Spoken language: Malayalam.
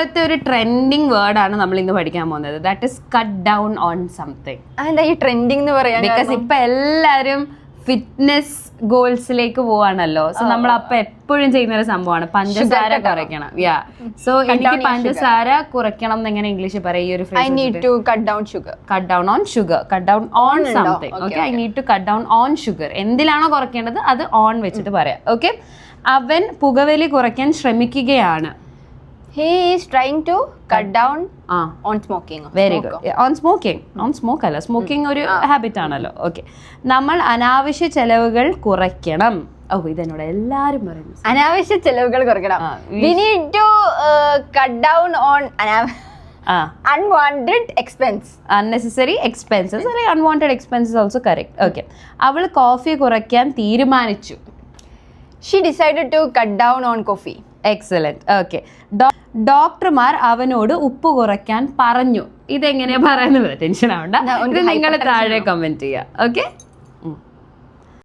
ഇപ്പോഴത്തെ ഒരു ട്രെൻഡിങ് വേർഡാണ് നമ്മൾ ഇന്ന് പഠിക്കാൻ പോകുന്നത്. That is cut down on something അതെന്താ ഈ ട്രെൻഡിങ് എന്ന് പറയാം ബിക്കോസ് ഇപ്പൊ എല്ലാരും ഫിറ്റ്നസ് ഗോൾസിലേക്ക് പോവാണല്ലോ. സോ നമ്മൾ അപ്പൊ എപ്പോഴും ചെയ്യുന്ന ഒരു സംഭവമാണ് പഞ്ചസാര കുറയ്ക്കണം. യാ സോ എനിക്ക് പഞ്ചസാര കുറയ്ക്കണം എന്ന് എങ്ങനെ ഇംഗ്ലീഷിൽ പറയും? ഈ ഒരു I need to cut down sugar cut down on sugar cut down on something okay I need to cut down on sugar എന്തിലാണോ കുറയ്ക്കേണ്ടത്? അത് ഓൺ വെച്ചിട്ട് പറയാം. ഓക്കെ അവൻ പുകവലി കുറയ്ക്കാൻ ശ്രമിക്കുകയാണ്. He is trying to cut down ah. On smoking very good on smoking on smoke അല്ല. സ്മോക്കിംഗ് ഒരു ഹാബിറ്റ് ആണല്ലോ. ഓക്കെ നമ്മൾ അനാവശ്യ ചെലവുകൾ കുറയ്ക്കണം. ഓ ഇതെന്നോട് എല്ലാരും പറയുന്നു. അനാവശ്യ ചെലവുകൾ കുറയ്ക്കണം. We need to cut down on unwanted expense unnecessary expenses അല്ലെങ്കിൽ unwanted expenses also correct okay അവൾ കോഫി കുറയ്ക്കാൻ തീരുമാനിച്ചു. She decided to cut down on coffee excellent okay ഡോക്ടർമാർ അവനോട് ഉപ്പ് കുറയ്ക്കാൻ പറഞ്ഞു. ഇതെങ്ങനെയാ പറയുന്നത്? ടെൻഷൻ ആവണ്ട. നിങ്ങൾ താഴെ കമന്റ് ചെയ്യുക ഓക്കെ